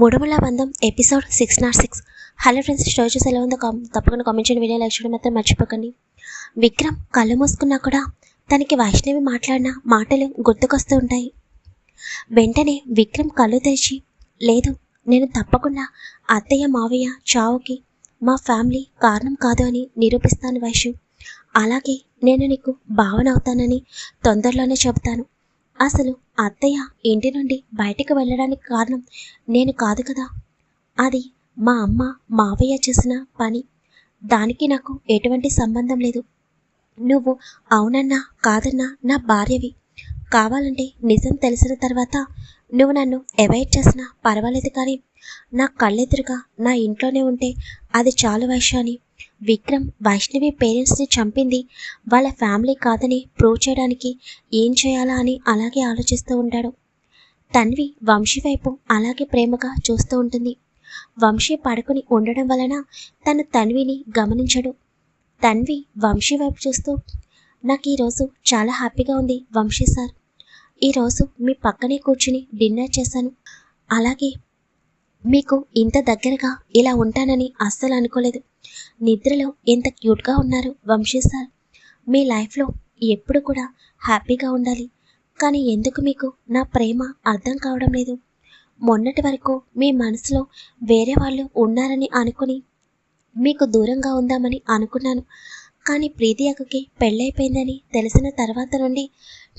మూడుమల బంధం episode six nought six hello friends story చూసి ఎలా ఉందో తప్పకుండా కామెంట్ చేయండి. వీడియో లైక్ చేయడం మాత్రం మర్చిపోకండి. విక్రమ్ కళ్ళు మూసుకున్నా కూడా తనకి వైష్ణవి మాట్లాడిన మాటలు గుర్తుకొస్తూ ఉంటాయి. వెంటనే విక్రమ్ కళ్ళు తెరిచి లేదు నేను తప్పకుండా అత్తయ్య మావయ్య చావుకి మా ఫ్యామిలీ కారణం కాదు అని నిరూపిస్తాను వైష్ణవ్. అలాగే నేను నీకు భావన అవుతానని తొందరలోనే చెబుతాను. అసలు అత్తయ్య ఇంటి నుండి బయటికి వెళ్ళడానికి కారణం నేను కాదు కదా. అది మా అమ్మ మావయ్య చేసిన పని. దానికి నాకు ఎటువంటి సంబంధం లేదు. నువ్వు అవునన్నా కాదన్నా నా భార్యవి. కావాలంటే నిజం తెలిసిన తర్వాత నువ్వు నన్ను అవాయిడ్ చేసినా పర్వాలేదు కానీ నా కళ్ళెదురుగా నా ఇంట్లోనే ఉంటే అది చాలు వైశాని విక్రమ్ వైష్ణవి పేరెంట్స్ని చంపింది వాళ్ళ ఫ్యామిలీ కాదని ప్రూవ్ చేయడానికి ఏం చేయాలా అని అలాగే ఆలోచిస్తూ ఉంటాడు. తన్వి వంశీ వైపు అలాగే ప్రేమగా చూస్తూ ఉంటుంది. వంశీ పడుకుని ఉండడం వలన తను తన్విని గమనించడు. తన్వి వంశీ వైపు చూస్తూ నాకు ఈరోజు చాలా హ్యాపీగా ఉంది వంశీ సార్. ఈరోజు మీ పక్కనే కూర్చుని డిన్నర్ చేశాను. అలాగే మీకు ఇంత దగ్గరగా ఇలా ఉంటానని అస్సలు అనుకోలేదు. నిద్రలో ఎంత క్యూట్గా ఉన్నారు వంశీ సార్. మీ లైఫ్లో ఎప్పుడు కూడా హ్యాపీగా ఉండాలి. కానీ ఎందుకు మీకు నా ప్రేమ అర్థం కావడం లేదు. మొన్నటి వరకు మీ మనసులో వేరే వాళ్ళు ఉన్నారని అనుకుని మీకు దూరంగా ఉందామని అనుకున్నాను. కానీ ప్రీతి అక్కకి పెళ్ళైపోయిందని తెలిసిన తర్వాత నుండి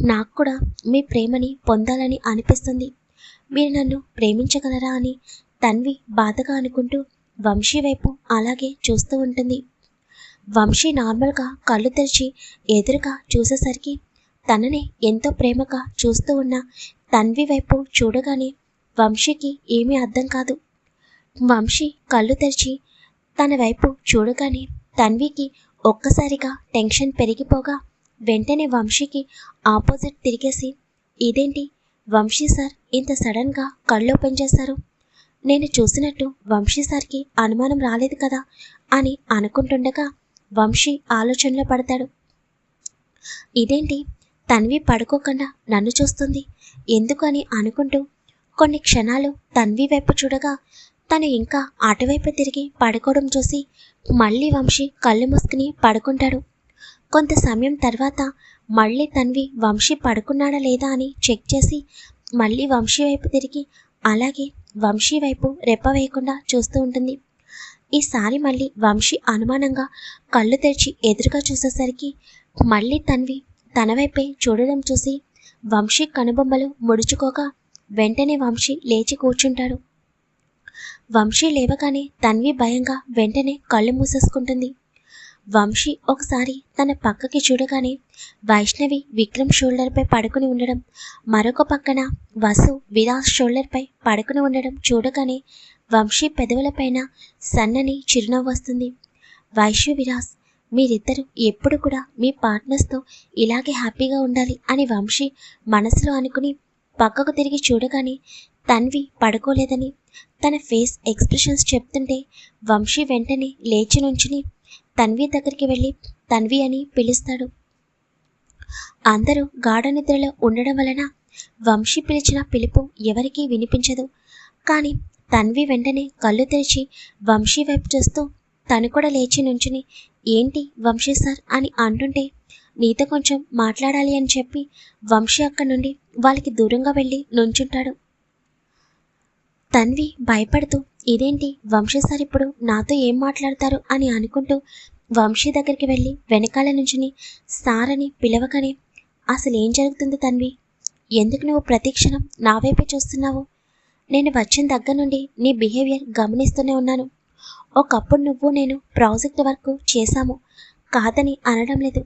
నాకు కూడా మీ ప్రేమని పొందాలని అనిపిస్తుంది. మీరు నన్ను ప్రేమించగలరా అని తన్వి బాధగా అనుకుంటూ వంశీ వైపు అలాగే చూస్తూ ఉంటుంది. వంశీ నార్మల్గా కళ్ళు తెరిచి ఎదురుగా చూసేసరికి తననే ఎంతో ప్రేమగా చూస్తూ ఉన్న తన్వి వైపు చూడగానే వంశీకి ఏమీ అర్థం కాదు. వంశీ కళ్ళు తెరిచి తన వైపు చూడగానే తన్వికి ఒక్కసారిగా టెన్షన్ పెరిగిపోగా వెంటనే వంశీకి ఆపోజిట్ తిరిగేసి ఇదేంటి? వంశీ సార్ ఇంత సడన్గా కళ్ళు ఓపెన్ చేశారు. నేను చూసినట్టు వంశీ సార్కి అనుమానం రాలేదు కదా అని అనుకుంటుండగా వంశీ ఆలోచనలో పడతాడు. ఇదేంటి? తన్వి పడుకోకుండా నన్ను చూస్తుంది. ఎందుకని అనుకుంటూ కొన్ని క్షణాలు తన్వి వైపు చూడగా తను ఇంకా అటువైపు తిరిగి పడుకోవడం చూసి మళ్ళీ వంశీ కళ్ళు మూసుకుని పడుకుంటాడు. కొంత సమయం తర్వాత మళ్ళీ తన్వి వంశీ పడుకున్నాడా లేదా అని చెక్ చేసి మళ్ళీ వంశీ వైపు తిరిగి అలాగే వంశీ వైపు రెప్ప వేయకుండా చూస్తూ ఉంటుంది. ఈసారి మళ్ళీ వంశీ అనుమానంగా కళ్ళు తెరిచి ఎదురుగా చూసేసరికి మళ్ళీ తన్వి తన వైపే చూడడం చూసి వంశీ కనుబొమ్మలు ముడుచుకోగా వెంటనే వంశీ లేచి కూర్చుంటాడు. వంశీ లేవగానే తన్వి భయంగా వెంటనే కళ్ళు మూసేసుకుంటుంది. వంశీ ఒకసారి తన పక్కకి చూడగానే వైష్ణవి విక్రమ్ షోల్డర్పై పడుకుని ఉండడం మరొక పక్కన వసు విరాస్ షోల్డర్పై పడుకుని ఉండడం చూడగానే వంశీ పెదవులపైన సన్నని చిరునవ్వు వస్తుంది. వైశ్య విరాస్ మీరిద్దరూ ఎప్పుడు కూడా మీ పార్ట్నర్స్తో ఇలాగే హ్యాపీగా ఉండాలి అని వంశీ మనసులో అనుకుని పక్కకు తిరిగి చూడగానే తన్వి పడుకోలేదని తన ఫేస్ ఎక్స్ప్రెషన్స్ చెప్తుంటే వంశీ వెంటనే లేచి నుంచుని తన్వి దగ్గరికి వెళ్ళి తన్వి అని పిలుస్తాడు. అందరూ గాఢ నిద్రలో ఉండడం వలన వంశీ పిలిచిన పిలుపు ఎవరికీ వినిపించదు. కానీ తన్వి వెంటనే కళ్ళు తెరిచి వంశీ వైపు చూస్తూ తను కూడా లేచి నుంచుని ఏంటి వంశీ సార్ అని అంటుంటే నీతో కొంచెం మాట్లాడాలి అని చెప్పి వంశీ అక్కడి నుండి వాళ్ళకి దూరంగా వెళ్ళి నుంచుంటాడు. తన్వి భయపడుతూ ఇదేంటి? వంశీ సార్ ఇప్పుడు నాతో ఏం మాట్లాడతారు అని అనుకుంటూ వంశీ దగ్గరికి వెళ్ళి వెనకాల నుంచుని సార్ అని పిలవగానే అసలు ఏం జరుగుతుంది తన్వి? ఎందుకు నువ్వు ప్రతిక్షణం నా వైపే చూస్తున్నావు? నేను వచ్చిన దగ్గర నుండి నీ బిహేవియర్ గమనిస్తూనే ఉన్నాను. ఒకప్పుడు నువ్వు నేను ప్రాజెక్ట్ వర్క్ చేశాము. కాదని అనడం లేదు.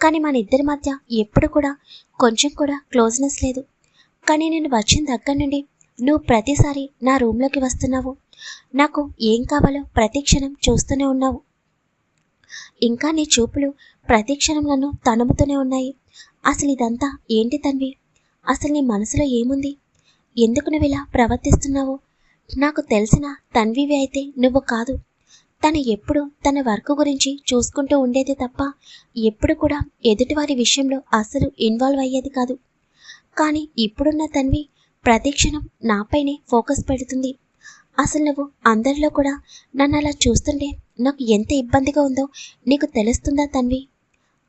కానీ మన ఇద్దరి మధ్య ఎప్పుడు కూడా కొంచెం కూడా క్లోజ్నెస్ లేదు. కానీ నేను వచ్చిన దగ్గర నుండి నువ్వు ప్రతిసారి నా రూమ్లోకి వస్తున్నావు. నాకు ఏం కావాలో ప్రతిక్షణం చూస్తూనే ఉన్నావు. ఇంకా నీ చూపులు ప్రతిక్షణం నన్ను తణుముతూనే ఉన్నాయి. అసలు ఇదంతా ఏంటి తన్వి? అసలు నీ మనసులో ఏముంది? ఎందుకు నువ్వు ఇలా ప్రవర్తిస్తున్నావు? నాకు తెలిసిన తన్వివి అయితే నువ్వు కాదు. తను ఎప్పుడు తన వర్క్ గురించి చూసుకుంటూ ఉండేది తప్ప ఎప్పుడు కూడా ఎదుటివారి విషయంలో అసలు ఇన్వాల్వ్ అయ్యేది కాదు. కానీ ఇప్పుడున్న తన్వి ప్రతిక్షణం నాపైనే ఫోకస్ పెడుతుంది. అసలు నువ్వు అందరిలో కూడా నన్ను అలా చూస్తుంటే నాకు ఎంత ఇబ్బందిగా ఉందో నీకు తెలుస్తుందా తన్వి?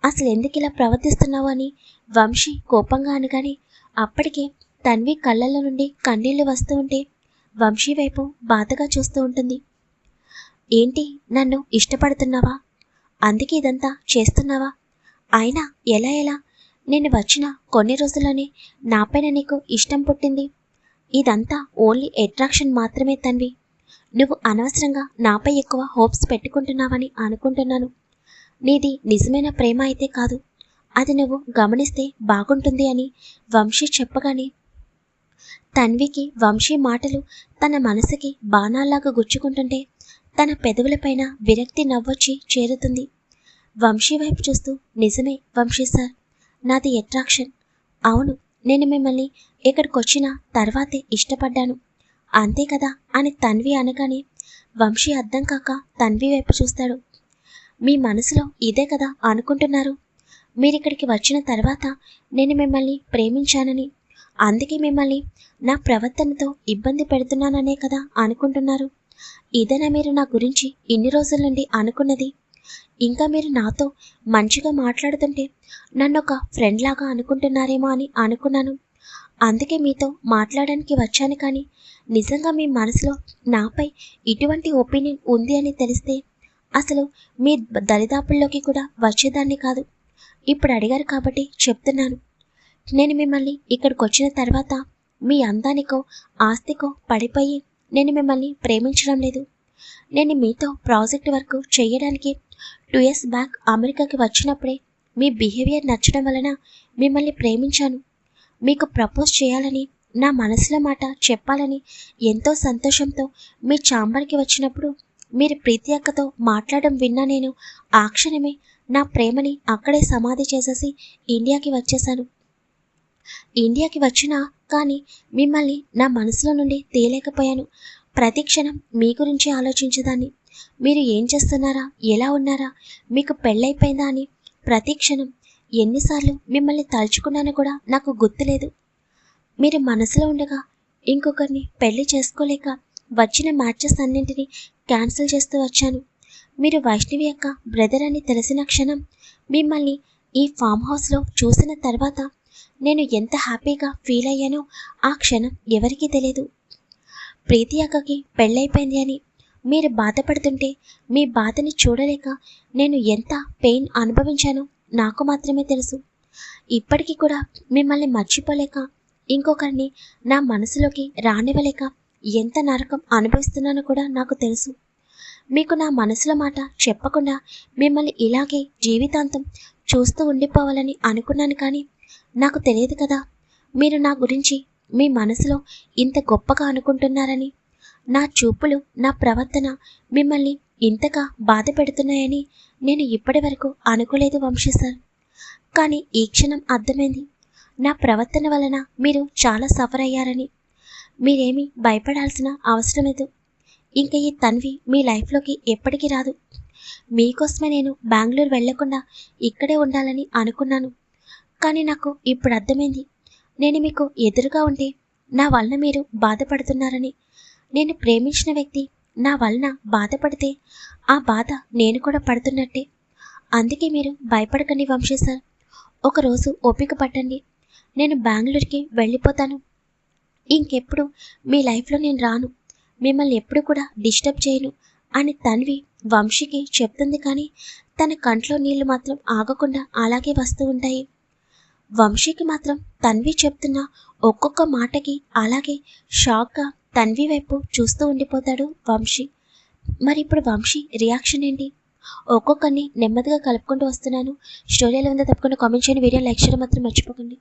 అసలు ఎందుకు ఇలా ప్రవర్తిస్తున్నావు అని వంశీ కోపంగా అనగానే అప్పటికే తన్వి కళ్ళల్లో నుండి కన్నీళ్ళు వస్తూ ఉంటే వంశీ వైపు బాధగా చూస్తూ ఉంటుంది. ఏంటి నన్ను ఇష్టపడుతున్నావా? అందుకే ఇదంతా చేస్తున్నావా? అయినా ఎలా ఎలా? నేను వచ్చిన కొన్ని రోజుల్లోనే నాపైన నీకు ఇష్టం పుట్టింది. ఇదంతా ఓన్లీ అట్రాక్షన్ మాత్రమే తన్వి. నువ్వు అనవసరంగా నాపై ఎక్కువ హోప్స్ పెట్టుకుంటున్నావని అనుకుంటున్నాను. నీది నిజమైన ప్రేమ అయితే కాదు. అది నువ్వు గమనిస్తే బాగుంటుంది అని వంశీ చెప్పగానే. తన్వికి వంశీ మాటలు తన మనసుకి బాణాల్లాగా గుచ్చుకుంటుంటే తన పెదవులపైన విరక్తి నవ్వొచ్చి చేరుతుంది. వంశీ వైపు చూస్తూ నిజమే వంశీ సార్ నాది అట్రాక్షన్. అవును నేను మిమ్మల్ని ఇక్కడికి వచ్చిన తర్వాతే ఇష్టపడ్డాను. అంతే కదా అని తన్వి అనగానే వంశీ అర్థం కాక తన్వి వైపు చూస్తాడు. మీ మనసులో ఇదే కదా అనుకుంటున్నారు? మీరిక్కడికి వచ్చిన తర్వాత నేను మిమ్మల్ని ప్రేమించానని అందుకే మిమ్మల్ని నా ప్రవర్తనతో ఇబ్బంది పెడుతున్నాననే కదా అనుకుంటున్నారు? ఇదేనా మీరు నా గురించి ఇన్ని రోజుల నుండి అనుకున్నది? ఇంకా మీరు నాతో మంచిగా మాట్లాడుతుంటే నన్ను ఒక ఫ్రెండ్ లాగా అనుకుంటున్నారేమో అని అనుకున్నాను. అందుకే మీతో మాట్లాడడానికి వచ్చాను కానీ నిజంగా మీ మనసులో నాపై ఇటువంటి ఒపీనియన్ ఉంది అని తెలిస్తే అసలు మీ దరిదాపుల్లోకి కూడా వచ్చేదాన్ని కాదు. ఇప్పుడు అడిగారు కాబట్టి చెప్తున్నాను. నేను మిమ్మల్ని ఇక్కడికి వచ్చిన తర్వాత మీ అందానికో ఆస్తికో పడిపోయి నేను మిమ్మల్ని ప్రేమించడం లేదు. నేను మీతో ప్రాజెక్ట్ వర్క్ చేయడానికి టూ ఇయర్స్ బ్యాక్ అమెరికాకి వచ్చినప్పుడే మీ బిహేవియర్ నచ్చడం వలన మిమ్మల్ని ప్రేమించాను. మీకు ప్రపోజ్ చేయాలని నా మనసులో మాట చెప్పాలని ఎంతో సంతోషంతో మీ చాంబర్కి వచ్చినప్పుడు మీరు ప్రీతి అక్కతో మాట్లాడడం విన్నా నేను ఆ క్షణమే నా ప్రేమని అక్కడే సమాధి చేసేసి ఇండియాకి వచ్చేసాను ఇండియాకి వచ్చినా కానీ మిమ్మల్ని నా మనసులో నుండి తీయలేకపోయాను. ప్రతి క్షణం మీ గురించి ఆలోచించేదాన్ని. మీరు ఏం చేస్తున్నారా? ఎలా ఉన్నారా? మీకు పెళ్ళైపోయిందా అని ప్రతి క్షణం ఎన్నిసార్లు మిమ్మల్ని తలుచుకున్నానో కూడా నాకు గుర్తులేదు. మీరు మనసులో ఉండగా ఇంకొకరిని పెళ్ళి చేసుకోలేక వచ్చిన మ్యాచెస్ అన్నింటినీ క్యాన్సిల్ చేస్తూ వచ్చాను. మీరు వైష్ణవి యొక్క బ్రదర్ అని తెలిసిన క్షణం మిమ్మల్ని ఈ ఫామ్ హౌస్లో చూసిన తర్వాత నేను ఎంత హ్యాపీగా ఫీల్ అయ్యానో ఆ క్షణం ఎవరికీ తెలియదు. ప్రీతి అక్కకి పెళ్ళైపోయింది అని మీరు బాధపడుతుంటే మీ బాధని చూడలేక నేను ఎంత పెయిన్ అనుభవించానో నాకు మాత్రమే తెలుసు. ఇప్పటికీ కూడా మిమ్మల్ని మర్చిపోలేక ఇంకొకరిని నా మనసులోకి రానివ్వలేక ఎంత నరకం అనుభవిస్తున్నానో కూడా నాకు తెలుసు. మీకు నా మనసులో మాట చెప్పకుండా మిమ్మల్ని ఇలాగే జీవితాంతం చూస్తూ ఉండిపోవాలని అనుకున్నాను కానీ నాకు తెలియదు కదా మీరు నా గురించి మీ మనసులో ఇంత గొప్పగా అనుకుంటున్నారని. నా చూపులు నా ప్రవర్తన మిమ్మల్ని ఇంతగా బాధ పెడుతున్నాయని నేను ఇప్పటి వరకు అనుకోలేదు వంశీ సార్. కానీ ఈ క్షణం అర్థమైంది. నా ప్రవర్తన వలన మీరు చాలా సఫర్ అయ్యారని. మీరేమీ భయపడాల్సిన అవసరం లేదు. ఇంక ఈ తన్వి మీ లైఫ్లోకి ఎప్పటికీ రాదు. మీకోసమే నేను బెంగళూరు వెళ్ళకుండా ఇక్కడే ఉండాలని అనుకున్నాను. కానీ నాకు ఇప్పుడు అర్థమైంది. నేను మీకు ఎదురుగా ఉంటే నా వలన మీరు బాధపడుతున్నారని. నేను ప్రేమించిన వ్యక్తి నా వలన బాధపడితే ఆ బాధ నేను కూడా పడుతున్నట్టే. అందుకే మీరు భయపడకండి వంశీ సార్. ఒకరోజు ఓపిక పట్టండి. నేను బెంగళూరుకి వెళ్ళిపోతాను. ఇంకెప్పుడు మీ లైఫ్లో నేను రాను. మిమ్మల్ని ఎప్పుడు కూడా డిస్టర్బ్ చేయను అని తన్వి వంశీకి చెప్తుంది కానీ తన కంట్లో నీళ్ళు మాత్రం ఆగకుండా అలాగే వస్తూ ఉంటాయి. వంశీకి మాత్రం తన్వి చెప్తున్న ఒక్కొక్క మాటకి అలాగే షాక్గా తన్వి వైపు చూస్తూ ఉండిపోతాడు వంశీ. మరి ఇప్పుడు వంశీ రియాక్షన్ ఏంటి? ఒక్కొక్కరిని నెమ్మదిగా కలుపుకుంటూ వస్తున్నాను. స్టోరీ ఎలా ఉందో తప్పకుండా కామెంట్ చేయండి. వీడియో లైక్ చేయడం మాత్రం మర్చిపోకండి.